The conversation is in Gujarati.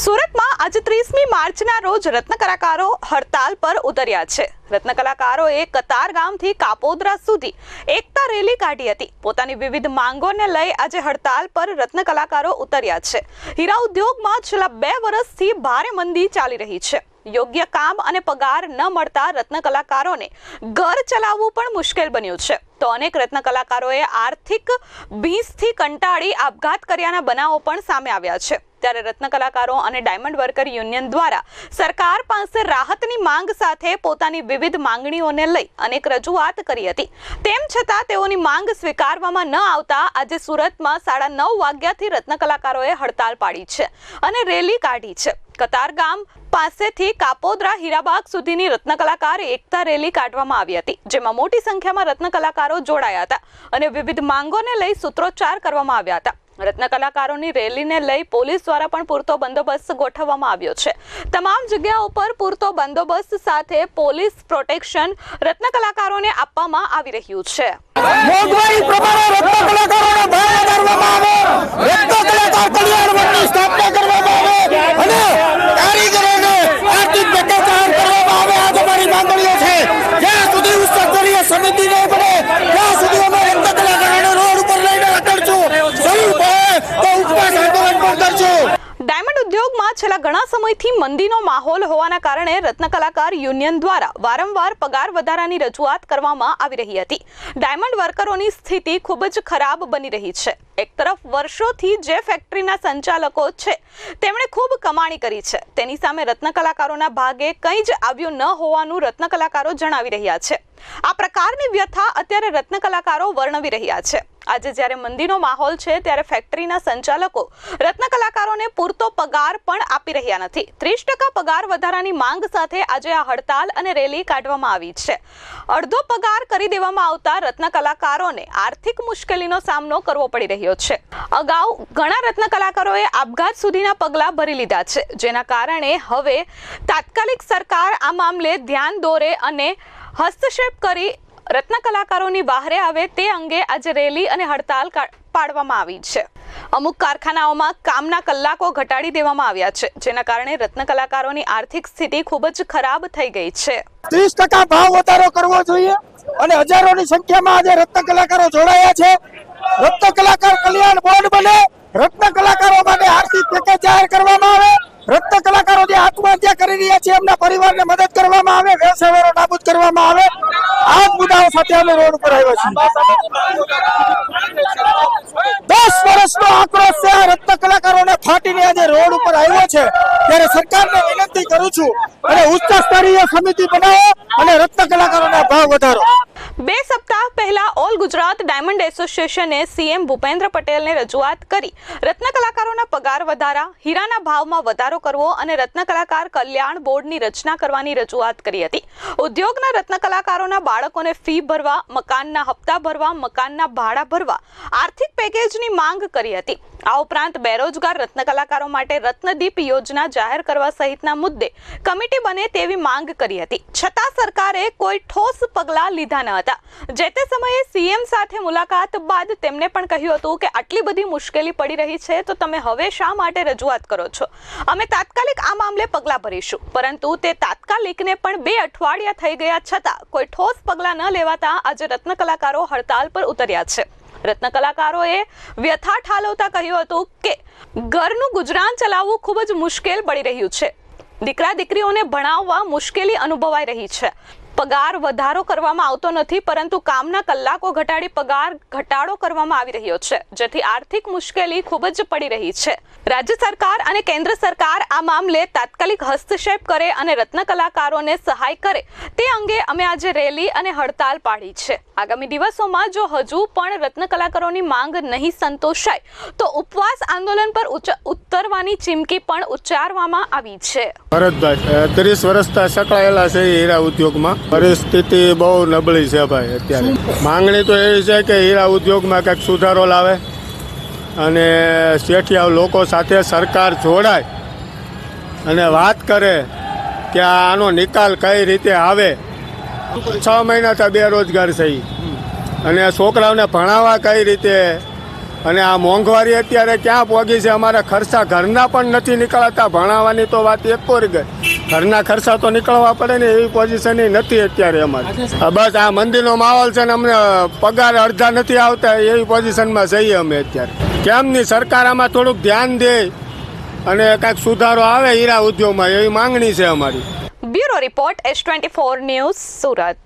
સુરતમાં આજે ત્રીસમી માર્ચના રોજ રત્ન કલાકારો હડતાલ પર ઉતર્યા છે. રત્ન કલાકારોએ કતાર ગામથી કાપોદરા સુધી એકતા રેલી કાઢી હતી. પોતાની વિવિધ માંગોને લઈ આજે હડતાલ પર રત્ન કલાકારો ઉતર્યા છે. હીરા ઉદ્યોગમાં છેલ્લા બે વર્ષથી ભારે મંદી ચાલી રહી છે. યોગ્ય કામ અને પગાર ન મળતા રત્ન કલાકારોને ઘર ચલાવવું પણ મુશ્કેલ બન્યું છે. તો અનેક રત્ન કલાકારોએ આર્થિક ભીંસથી કંટાળી આપઘાત કર્યાના બનાવો પણ સામે આવ્યા છે. ત્યારે રત્ન કલાકારો અને ડાયમંડ વર્કર યુનિયન દ્વારા સરકાર પાસે રાહતની માંગ સાથે પોતાની વિવિધ માંગણીઓને લઈ અનેક રજૂઆત કરી હતી. તેમ છતાં તેઓની માંગ સ્વીકારવામાં ન આવતા આજે સુરતમાં સાડા નવ વાગ્યાથી રત્ન કલાકારોએ હડતાલ પાડી છે અને રેલી કાઢી છે. કતાર ગામ પાસેથી કાપોદરા હીરાબાગ સુધીની રત્ન કલાકાર એકતા રેલી કાઢવામાં આવી હતી, જેમાં મોટી સંખ્યામાં રત્ન કલાકારો જોડાયા હતા અને વિવિધ માંગોને લઈ સૂત્રોચ્ચાર કરવામાં આવ્યા હતા. રત્ન કલાકારોની રેલીને લઈ પોલીસ દ્વારા પણ પૂરતો બંદોબસ્ત ગોઠવવામાં આવ્યો છે. તમામ જગ્યાઓ પર પૂરતો બંદોબસ્ત સાથે પોલીસ પ્રોટેક્શન રત્ન કલાકારોને આપવામાં આવી રહ્યું છે. મોગવાઈ પ્રમાણે રત્ન કલાકારોને ભાવ વધારવામાં આવે રત્ન કલાકાર કલ્યાણ મંડળની સ્થાપના કરવામાં આવે અને કારીગરોને આર્થિક પેકેજ જાહેર કરવામાં આવે આ તમારી માંગણીઓ છે જ્યાં સુધી ઉચ્ચ સ્તરીય સમિતિ નહીં બને ત્યાં સુધી અમે રત્ન કલાકારોને રોડ ઉપર લઈને અટકશું જરૂર પડે તો ઉપવાસ આંદોલન પણ કરશું ડાયમંડ ઉદ્યોગમાં છેલ્લા ઘણા સમયથી મંદીનો માહોલ હોવાના કારણે રત્ન કલાકાર યુનિયન દ્વારા વારંવાર પગાર વધારાની રજૂઆત કરવામાં આવી રહી હતી. ડાયમંડ વર્કરોની સ્થિતિ ખૂબ જ ખરાબ બની રહી છે. એક તરફ વર્ષોથી જે ફેક્ટરીના સંચાલકો છે, તેમણે ખૂબ કમાણી કરી છે. તેની સામે રત્ન કલાકારોના ભાગે કંઈ જ આવ્યું ન હોવાનું રત્ન કલાકારો જણાવી રહ્યા છે. આ પ્રકારની વ્યથા અત્યારે રત્ન કલાકારો વર્ણવી રહ્યા છે. આજે જ્યારે મંદીનો માહોલ છે, ત્યારે ફેક્ટરીના સંચાલકો રત્ન કલાકારોને પૂરતો પગાર પણ આપી રહ્યા નથી. ત્રીસ ટકા પગાર વધારાની માંગ સાથે આજે આ હડતાલ અને રેલી કાઢવામાં આવી છે. અડધો પગાર કરી દેવામાં આવતા રત્ન કલાકારોને આર્થિક મુશ્કેલીનો સામનો કરવો પડી રહ્યો છે. અગાઉ ઘણા રત્ન કલાકારોએ આપઘાત સુધીના પગલાં ભરી લીધા છે. જેના કારણે હવે તાત્કાલિક સરકાર આ મામલે ધ્યાન દોરે અને હસ્તક્ષેપ કરી રત્ન કલાકારોની બહારે આવે તે અંગે આજે રેલી અને હડતાલ પાડવામાં આવી છે. અમુક કારખાનાઓમાં કામના કલાકો ઘટાડી દેવામાં આવ્યા છે, જેના કારણે રત્ન કલાકારોની આર્થિક સ્થિતિ ખૂબ જ ખરાબ થઈ ગઈ છે. ત્રીસ ટકા ભાવ વધારો કરવો જોઈએ અને હજારોની સંખ્યામાં આજે રત્ન કલાકારો જોડાયા છે. રત્ન કલાકાર કલ્યાણ બોર્ડ બને, રત્ન કલાકારો માટે આર્થિક પેકેજ જાહેર કરવામાં આવે. રત્ન કલાકારો જે આત્મહત્યા કરી રહ્યા છે, એમના પરિવારને મદદ કરવામાં આવે વ્યવસાય નાબૂદ કરવામાં આવે. આ મુદ્દાઓ સાથે અમે રોડ ઉપર આવ્યા છીએ. દસ વર્ષનો આક્રોશ છે આ રત્ન કલાકારોને ફાટીને આજે રોડ ઉપર આવ્યો છે. ત્યારે સરકારને વિનંતી કરું છું, અને ઉચ્ચ સ્તરીય સમિતિ બનાવો અને રત્ન કલાકારોના ભાવ વધારો. બે સપ્તાહ પહેલા ઓલ ગુજરાત ડાયમંડ એસોસિએશને સીએમ ભૂપેન્દ્ર પટેલને રજૂઆત કરી. રત્ન કલાકારોના પગાર વધારા, હીરાના ભાવમાં વધારો કરવો અને રત્ન કલાકાર કલ્યાણ બોર્ડની રચના કરવાની રજૂઆત કરી હતી. ઉદ્યોગના રત્ન કલાકારોના બાળકોને ફી ભરવા, મકાનના હપ્તા ભરવા, મકાનના ભાડા ભરવા, આર્થિક પેકેજની માંગ કરી હતી. આ ઉપરાંત બેરોજગાર રત્ન કલાકારો માટે રત્નદીપ યોજના જાહેર કરવા સહિતના મુદ્દે કમિટી બને તેવી માંગ કરી હતી. છતાં સરકારે કોઈ ઠોસ પગલાં લીધા ન હતા. જે તે સમયે સીએમ સાથે મુલાકાત બાદ તેમને પણ કહ્યું હતું કે આટલી બધી મુશ્કેલી પડી રહી છે, તો તમે હવે શા માટે રજૂઆત કરો છો? અમે તાત્કાલિક આ મામલે પગલાં ભરીશું. પરંતુ તે તાત્કાલિકને પણ બે અઠવાડિયા થઈ ગયા છતાં કોઈ ઠોસ પગલાં ન લેવાતા આજે રત્ન કલાકારો હડતાલ પર ઉતર્યા છે. રત્ન કલાકારોએ વ્યથા ઠાલવતા કહ્યું હતું કે, ઘરનું ગુજરાન ચલાવવું ખૂબ જ મુશ્કેલ પડી રહ્યું છે. દીકરા દીકરીઓને ભણાવવા મુશ્કેલી અનુભવાઈ રહી છે. પગાર વધારો કરવામાં આવતો નથી, પરંતુ કામના કલાકો ઘટાડી પગાર ઘટાડો કરવામાં આવી રહ્યો છે, જેથી આર્થિક મુશ્કેલી ખૂબ જ પડી રહી છે. રાજ્ય સરકાર અને કેન્દ્ર સરકાર આ મામલે તાત્કાલિક હસ્તક્ષેપ કરે અને રત્ન કલાકારોને સહાય કરે, તે અંગે અમે આજે રેલી અને હડતાલ પાડી છે. આગામી દિવસોમાં જો હજુ પણ રત્ન કલાકારોની માંગ નહીં સંતોષાય, તો ઉપવાસ આંદોલન પર ઉતરવાની ચીમકી પણ ઉચ્ચારવામાં આવી છે. ભરતભાઈ ત્રીસ વર્ષથી સંકળાયેલા છે હીરા ઉદ્યોગમાં. પરિસ્થિતિ બહુ નબળી છે ભાઈ અત્યારે. માંગણી તો એવી છે કે હીરા ઉદ્યોગમાં કંઈક સુધારો લાવે અને શેઠિયા લોકો સાથે સરકાર જોડાય અને વાત કરે કે આનો નિકાલ કઈ રીતે આવે. છ મહિનાથી બેરોજગાર છે ઈ. અને છોકરાઓને ભણાવવા કઈ રીતે? અને આ મોંઘવારી અત્યારે ક્યાં પહોંચી છે? અમારા ખર્ચા ઘરના પણ નથી નીકળતા. ભણાવવાની તો વાત એક ગઈ. ઘરના ખર્ચા તો નીકળવા પડે ને એવી પોઝિશન નથી અત્યારે અમારે. બસ આ મંદિરનો માહોલ છે ને અમને પગાર અડધા નથી આવતા એવી પોઝિશનમાં જઈએ અમે અત્યારે. કેમની સરકાર આમાં થોડુંક ધ્યાન દે અને કાંઈક સુધારો આવે હીરા ઉદ્યોગમાં એવી માંગણી છે અમારી. Bureau report S twenty four news Surat.